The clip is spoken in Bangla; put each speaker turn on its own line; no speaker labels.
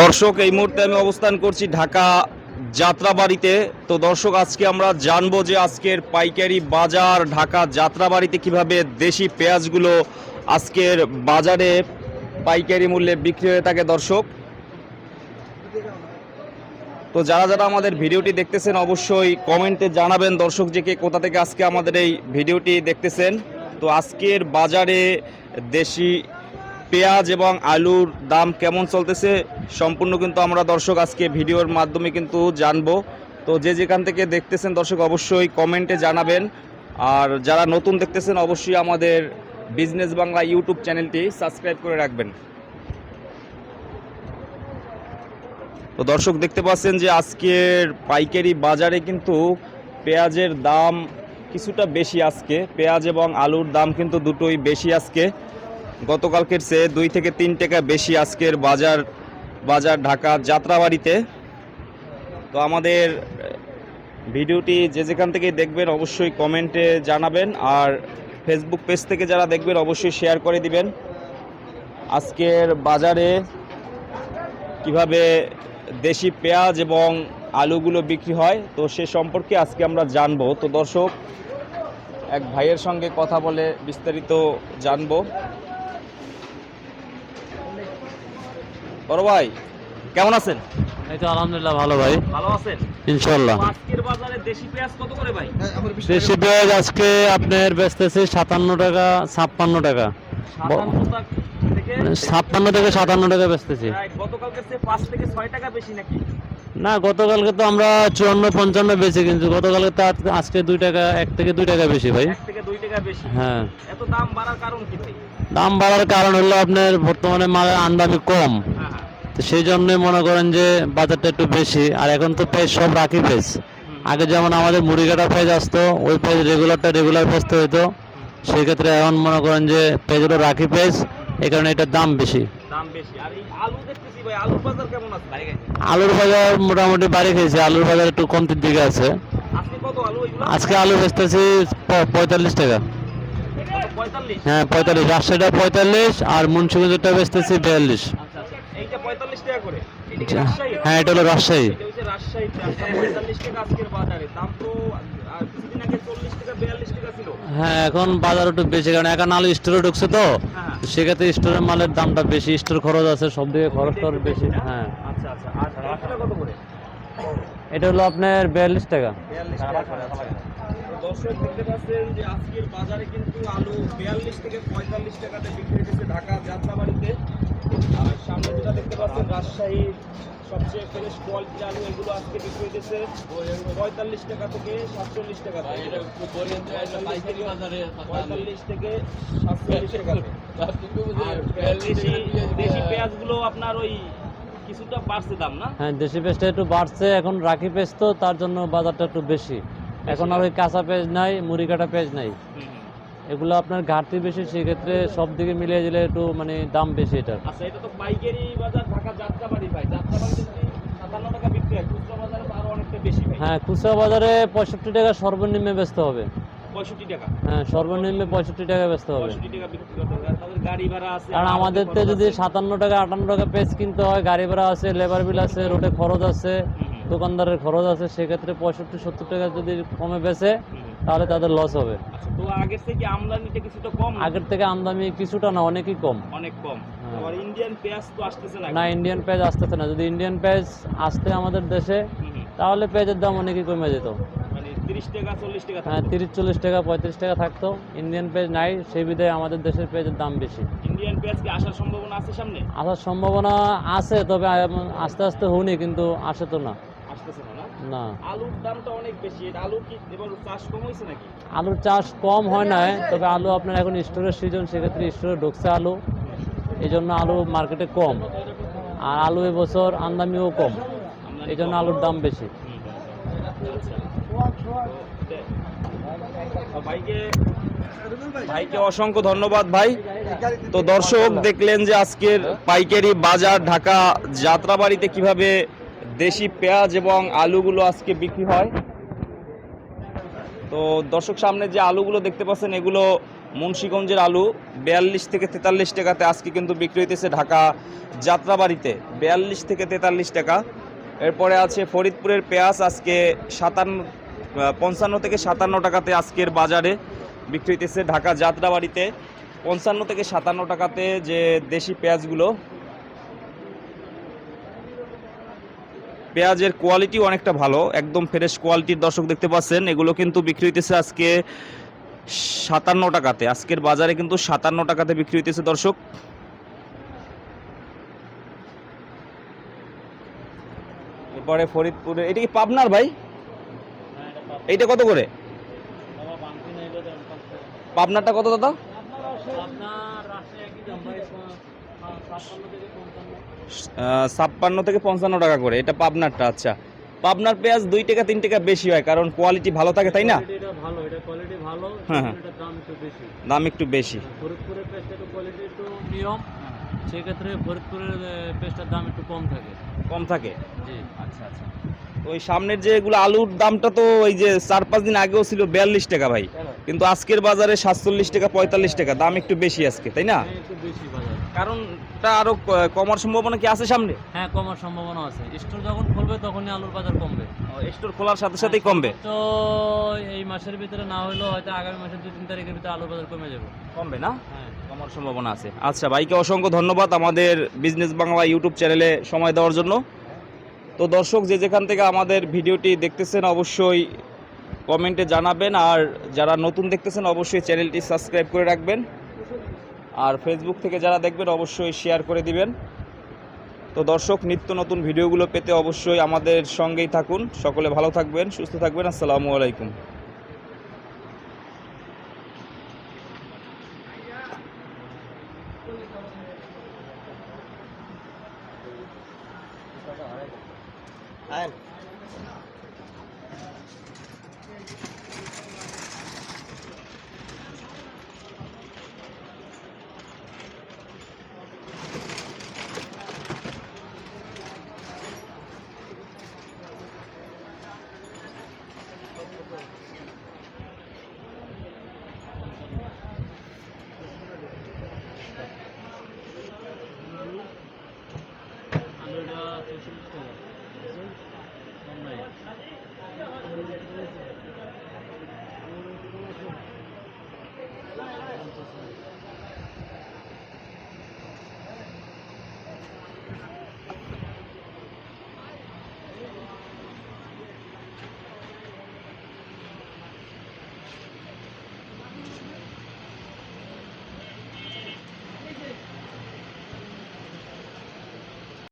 দর্শক, এই মুহূর্তে আমি অবস্থান করছি ঢাকা যাত্রাবাড়িতে। তো দর্শক, আজকে আমরা জানব যে আজকের পাইকারি বাজার, ঢাকা যাত্রাবাড়িতে কীভাবে দেশি পেঁয়াজগুলো আজকের বাজারে পাইকারি মূল্যে বিক্রি হয়ে থাকে দর্শক। তো যারা যারা আমাদের ভিডিওটি দেখতেছেন, অবশ্যই কমেন্টে জানাবেন দর্শক যে কে কোথা থেকে আজকে আমাদের এই ভিডিওটি দেখতেছেন। তো আজকের বাজারে দেশি পেঁয়াজ এবং আলুর দাম কেমন চলতেছে, সম্পূর্ণ কিন্তু আমরা দর্শক আজকে ভিডিওর মাধ্যমে কিন্তু জানব। তো যে যেখান থেকে দেখতেছেন দর্শক অবশ্যই কমেন্টে জানাবেন। আর যারা নতুন দেখতেছেন, অবশ্যই আমাদের বিজনেস বাংলা ইউটিউব চ্যানেলটি সাবস্ক্রাইব করে রাখবেন। তো দর্শক দেখতে পাচ্ছেন যে আজকের পাইকারি বাজারে কিন্তু পেঁয়াজের দাম কিছুটা বেশি আজকে। পেঁয়াজ এবং আলুর দাম কিন্তু দুটোই বেশি আজকে। গতকালকের চেয়ে দুই থেকে তিন টাকা বেশি আজকের বাজার বাজার ঢাকা যাত্রাবাড়িতে। তো আমাদের ভিডিওটি যে যেখান থেকে দেখবেন অবশ্যই কমেন্টে জানাবেন আর ফেসবুক পেজ থেকে যারা দেখবেন অবশ্যই শেয়ার করে দিবেন। আজকের বাজারে কীভাবে দেশি পেঁয়াজ এবং আলুগুলো বিক্রি হয়, তো সে সম্পর্কে আজকে আমরা জানব। তো দর্শক, এক ভাইয়ের সঙ্গে কথা বলে বিস্তারিত জানব। বড় ভাই কেমন আছেন?
এই তো আলহামদুলিল্লাহ ভালো ভাই।
ভালো আছেন?
ইনশাল্লাহ
তো আজকের বাজারে দেশি পেঁয়াজ কত করে ভাই?
দেশি পেঁয়াজ আজকে আপনার বেচতেছি সাতান্ন টাকা ছাপ্পান্ন টাকা।
টাকা
ছাপ্পান্ন থেকে সাতান্ন টাকা বেচতেছি। না গতকালকে তো আমরা চুয়ান্ন পঞ্চান্ন বেশি কিন্তু গতকালকে তো আজ- আজকে দুই টাকা এক থেকে দুই টাকা বেশি ভাই।
বেশি।
হ্যাঁ।
এত দাম বাড়ার কারণ কি ভাই?
দাম বাড়ার কারণ হলো আপনার বর্তমানে মালের আমদানি কম।
হ্যাঁ হ্যাঁ।
তো সেই জন্য মনে করেন যে বাজারটা একটু বেশি। আর এখন তো পেজ সব রাখি পেজ আগে যেমন আমাদের মুড়ি কাটা পেজ আসতো ওই পেজ রেগুলারটা রেগুলার বেচতে হতো সেই ক্ষেত্রে এখন মনে করেন যে পেজগুলো রাখি পেজ এই কারণে এটার দাম বেশি।
আলুর বাজার
মোটামুটি বাড়ি খেয়েছে আলুর বাজার একটু কমতির দিকে আছে।
আজকে আলু
বেচতেছি পঁয়তাল্লিশ টাকা। হ্যাঁ পঁয়তাল্লিশ। রাজশাহীটা পঁয়তাল্লিশ, আর মুন্সিগঞ্জটা বেচতেছি বিয়াল্লিশ।
আচ্ছা।
হ্যাঁ এটা হলো রাজশাহী। হ্যাঁ এখন বাজার একটু বেশি, কারণ এখন আলু স্টোরে ঢুকছে তো। সেক্ষেত্রে স্টোরের মালের দামটা বেশি স্টোর খরচ আছে, সব দিকে খরচ বেশি। হ্যাঁ।
আচ্ছা আচ্ছা কত করে
এটা হলো আপনার বিয়াল্লিশ টাকা।
বিয়াল্লিশ টাকা করে। তো দর্শক দেখতে পাচ্ছেন যে আজকের বাজারে কিন্তু আলু বিয়াল্লিশ থেকে পঁয়তাল্লিশ টাকাতে বিক্রি হয়েছে ঢাকা যাত্রাবাড়িতে। আর সামনে যেটা দেখতে পাচ্ছেন রাজশাহীর সবচেয়ে ফ্রেশ কোয়ালিটির আলু এগুলো আজকে বিক্রি হয়েছে পঁয়তাল্লিশ টাকা থেকে সাতচল্লিশ টাকা পঁয়তাল্লিশ থেকে সাতচল্লিশ টাকা দেশি পেঁয়াজগুলো আপনার ওই কিছুটা বাড়ছে দাম না?
হ্যাঁ দেশি পেঁয়াজটা একটু বাড়ছে এখন রাখি পেঁয়াজ তো তার জন্য বাজারটা একটু বেশি। এখন আর ওই কাঁচা পেঁয়াজ নাই মুড়ি কাটা পেঁয়াজ নাই। এগুলো আপনার ঘাটতি বেশি সেক্ষেত্রে সব দিকে মিলিয়ে দিলে একটু মানে দাম বেশি এটার।
আচ্ছা এটা তো পাইকারি বাজার ঢাকা যাত্রাবাড়ি ভাই। যাত্রাবাড়িতে যদি সাতান্ন টাকা বিক্রি হয় খুচরা বাজারে
হ্যাঁ পঁয়ষট্টি টাকা সর্বনিম্নে বেচতে হবে।
পঁয়ষট্টি টাকা।
হ্যাঁ সর্বনিম্নে পঁয়ষট্টি টাকা বেচতে হবে।
পঁয়ষট্টি টাকা বিক্রি করতে হবে। আর তাদের গাড়ি ভাড়া আছে
কারণ
আমাদের
আমাদের তো যদি সাতান্ন টাকা আটান্ন টাকা পেজ কিনতে হয় গাড়ি ভাড়া আছে লেবার বিল আছে রোডে খরচ আছে দোকানদারের খরচ আছে সেক্ষেত্রে পঁয়ষট্টি সত্তর টাকা যদি কমে
হুম।
তাহলে তাদের লস হবে।
আচ্ছা তো আগের থেকে আমদানিটা কিছুটা কম?
আগের থেকে আমদানি কিছুটা না অনেকই কম।
অনেক কম।
হ্যাঁ।
আবার ইন্ডিয়ান পেঁয়াজ তো আসতেছে না
না ইন্ডিয়ান পেজ আসতেছে না। যদি ইন্ডিয়ান পেজ আসতে আমাদের দেশে। তাহলে পেঁয়াজের দাম অনেকই কমে যেত।
তিরিশ চল্লিশ টাকা
হ্যাঁ তিরিশ চল্লিশ টাকা পঁয়ত্রিশ টাকা থাকতো। ইন্ডিয়ান পেজ নাই সেই বিধায় আমাদের দেশের পেজের দাম বেশি।
ইন্ডিয়ান পেঁয়াজ কি আসার সম্ভাবনা আছে সামনে?
আসার সম্ভাবনা আছে তবে আস্তে আস্তে কিন্তু আসে তো না।
আলুর দামটা অনেক বেশি। আলু কি এবার চাষ কম হয়েছে নাকি?
আলুর চাষ কম হয় না তবে আলু আপনার এখন স্টোরের সিজন সেক্ষেত্রে স্টোরে ঢুকছে আলু। এই জন্য আলু মার্কেটে কম। আর আলু এবছর আমদানিও কম। এই জন্য আলুর দাম বেশি।
তো ভাইকে অসংখ্য ধন্যবাদ ভাই। তো দর্শক, দেখলেন যে আজকের পাইকারি বাজার ঢাকা যাত্রাবাড়িতে কীভাবে দেশি পেঁয়াজ এবং আলুগুলো আজকে বিক্রি হয়। তো দর্শক, সামনে যে আলুগুলো দেখতে পাচ্ছেন, এগুলো মুন্সীগঞ্জের আলু। বিয়াল্লিশ থেকে তেতাল্লিশ টাকাতে আজকে কিন্তু বিক্রি হইতেছে ঢাকা যাত্রাবাড়িতে। বিয়াল্লিশ থেকে তেতাল্লিশ টাকা। এরপরে আছে ফরিদপুরের পেঁয়াজ, আজকে সাতান্ন পঞ্চান্ন থেকে সাতান্ন টাকাতে আজকের বাজারে বিক্রি হইতেছে ঢাকা যাত্রাবাড়িতে। পঞ্চান্ন থেকে সাতান্ন টাকাতে যে দেশি পেঁয়াজগুলো, পেঁয়াজের কোয়ালিটি অনেকটা ভালো, একদম ফ্রেশ কোয়ালিটির দর্শক দেখতে পাচ্ছেন। এগুলো কিন্তু বিক্রি হইতেছে আজকে সাতান্ন টাকাতে। আজকের বাজারে কিন্তু সাতান্ন টাকাতে বিক্রি হইতেছে দর্শক। এরপরে ফরিদপুরে, এটা কি পাবনার ভাই? এইটা কত করে? পাবনারটা কত দাদা? ছাপ্পান্ন থেকে পঞ্চান্ন টাকা করে এটা পাবনারটা আচ্ছা। পাবনার পেঁয়াজ দুই টাকা তিন টাকা বেশি হয় কারণ কোয়ালিটি ভালো থাকে তাই না?
এটা ভালো এটা কোয়ালিটি ভালো
হ্যাঁ, হ্যাঁ।
দাম একটু বেশি। সেক্ষেত্রে ফরিদপুরের পেস্টটার দাম একটু কম থাকে।
কম থাকে?
জি
আচ্ছা আচ্ছা। ওই সামনের যে এগুলো আলুর দামটা তো ওই যে চার পাঁচ দিন আগেও ছিল বিয়াল্লিশ টাকা ভাই। কিন্তু আজকের বাজারে সাতচল্লিশ টাকা পঁয়তাল্লিশ টাকা দাম একটু বেশি আজকে তাই না?
বাজার।
কারণটা আরও কমার সম্ভাবনা কি আছে সামনে?
হ্যাঁ কমার সম্ভাবনা আছে। স্টোর যখন খুলবে তখনই আলুর বাজার কমবে।
স্টোর খোলার সাথে সাথেই কমবে?
তো এই মাসের ভিতরে না হলেও হয়তো আগামী মাসের দুই তিন তারিখের ভিতরে আলুর বাজার কমে যাবে।
কমবে না?
হ্যাঁ।
কমার সম্ভাবনা আছে। আচ্ছা ভাইকে অসংখ্য ধন্যবাদ আমাদের বিজনেস বাংলা ইউটিউব চ্যানেলে সময় দেওয়ার জন্য। তো দর্শক, যে যেখান থেকে আমাদের ভিডিওটি দেখতেছেন অবশ্যই কমেন্টে জানাবেন, আর যারা নতুন দেখতেছেন অবশ্যই চ্যানেলটি সাবস্ক্রাইব করে রাখবেন, আর ফেসবুক থেকে যারা দেখবেন অবশ্যই শেয়ার করে দিবেন। তো দর্শক, নিত্য নতুন ভিডিওগুলো পেতে অবশ্যই আমাদের সঙ্গেই থাকুন। সকলে ভালো থাকবেন, সুস্থ থাকবেন। আসসালামু আলাইকুম।
আলুটা চৌচল্লিশ টাকা। Thank you.